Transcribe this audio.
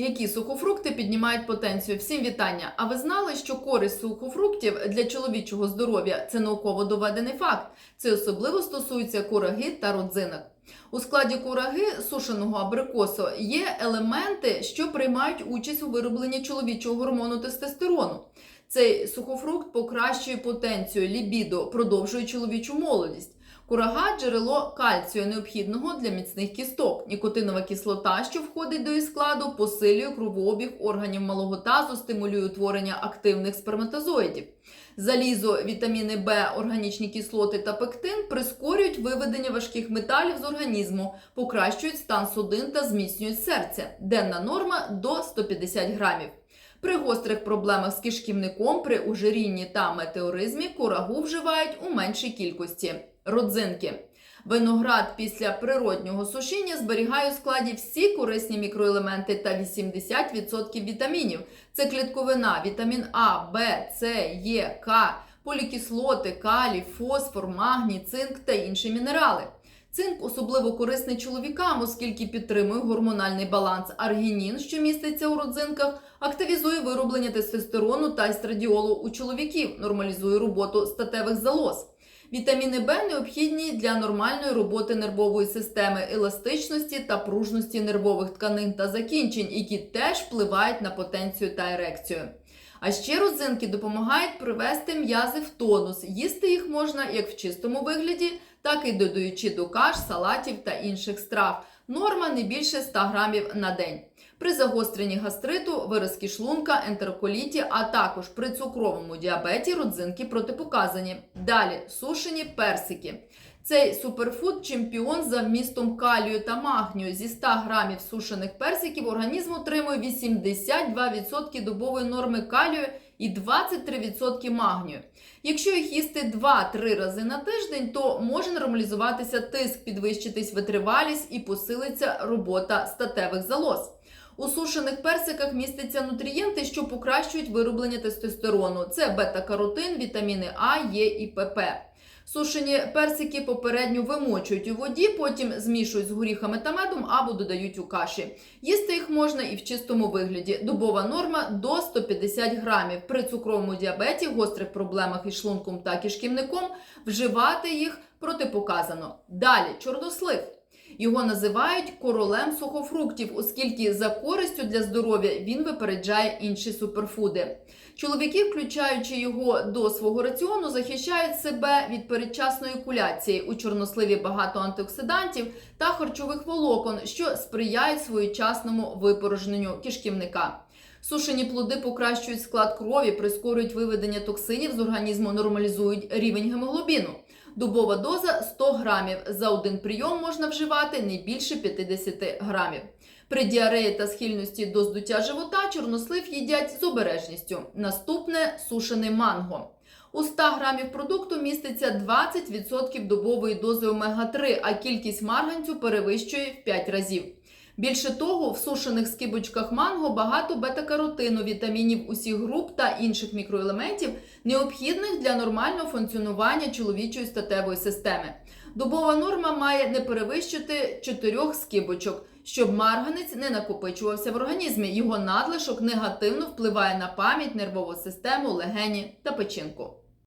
Які сухофрукти піднімають потенцію? Всім вітання! А ви знали, що користь сухофруктів для чоловічого здоров'я це науково доведений факт. Це особливо стосується кураги та родзинок. У складі кураги сушеного абрикосу є елементи, що приймають участь у виробленні чоловічого гормону тестостерону. Цей сухофрукт покращує потенцію лібідо, продовжує чоловічу молодість. Курага джерело кальцію, необхідного для міцних кісток. Нікотинова кислота, що входить до її складу, посилює кровообіг органів малого тазу, стимулює утворення активних сперматозоїдів. Залізо, вітаміни Б, органічні кислоти та пектин прискорюють виведення важких металів з організму, покращують стан судин та зміцнюють серце. Денна норма до 150 грамів. При гострих проблемах з кишківником, при ожирінні та метеоризмі курагу вживають у меншій кількості. Родзинки. Виноград після природнього сушіння зберігає у складі всі корисні мікроелементи та 80% вітамінів. Це клітковина, вітамін А, Б, С, Е, К, полікислоти, калій, фосфор, магній, цинк та інші мінерали. Цинк особливо корисний чоловікам, оскільки підтримує гормональний баланс. Аргінін, що міститься у родзинках, активізує вироблення тестостерону та естрадіолу у чоловіків, нормалізує роботу статевих залоз. Вітаміни Б необхідні для нормальної роботи нервової системи, еластичності та пружності нервових тканин та закінчень, які теж впливають на потенцію та ерекцію. А ще родзинки допомагають привести м'язи в тонус. Їсти їх можна як в чистому вигляді, так і додаючи до каш, салатів та інших страв. Норма не більше 100 грамів на день. При загостренні гастриту, виразки шлунка, ентероколіті, а також при цукровому діабеті родзинки протипоказані. Далі сушені персики. Цей суперфуд чемпіон за вмістом калію та магнію. Зі 100 грамів сушених персиків організм отримує 82% добової норми калію і 23% магнію. Якщо їх їсти 2-3 рази на тиждень, то може нормалізуватися тиск, підвищитись витривалість і посилиться робота статевих залоз. У сушених персиках містяться нутрієнти, що покращують вироблення тестостерону. Це бета-каротин, вітаміни А, Е і ПП. Сушені персики попередньо вимочують у воді, потім змішують з горіхами та медом або додають у каші. Їсти їх можна і в чистому вигляді. Добова норма до 150 грамів. При цукровому діабеті, гострих проблемах із шлунком та кишківником вживати їх протипоказано. Далі чорнослив. Його називають королем сухофруктів, оскільки за користю для здоров'я він випереджає інші суперфуди. Чоловіки, включаючи його до свого раціону, захищають себе від передчасної куляції. У чорносливі багато антиоксидантів та харчових волокон, що сприяють своєчасному випорожненню кишківника. Сушені плоди покращують склад крові, прискорюють виведення токсинів з організму, нормалізують рівень гемоглобіну. Добова доза 100 грамів. За один прийом можна вживати не більше 50 грамів. При діареї та схильності до здуття живота чорнослив їдять з обережністю. Наступне сушене манго. У 100 грамів продукту міститься 20% добової дози омега-3, а кількість марганцю перевищує в 5 разів. Більше того, в сушених скибочках манго багато бета-каротину, вітамінів усіх груп та інших мікроелементів, необхідних для нормального функціонування чоловічої статевої системи. Добова норма має не перевищити 4 скибочок, щоб марганець не накопичувався в організмі. Його надлишок негативно впливає на пам'ять, нервову систему, легені та печінку.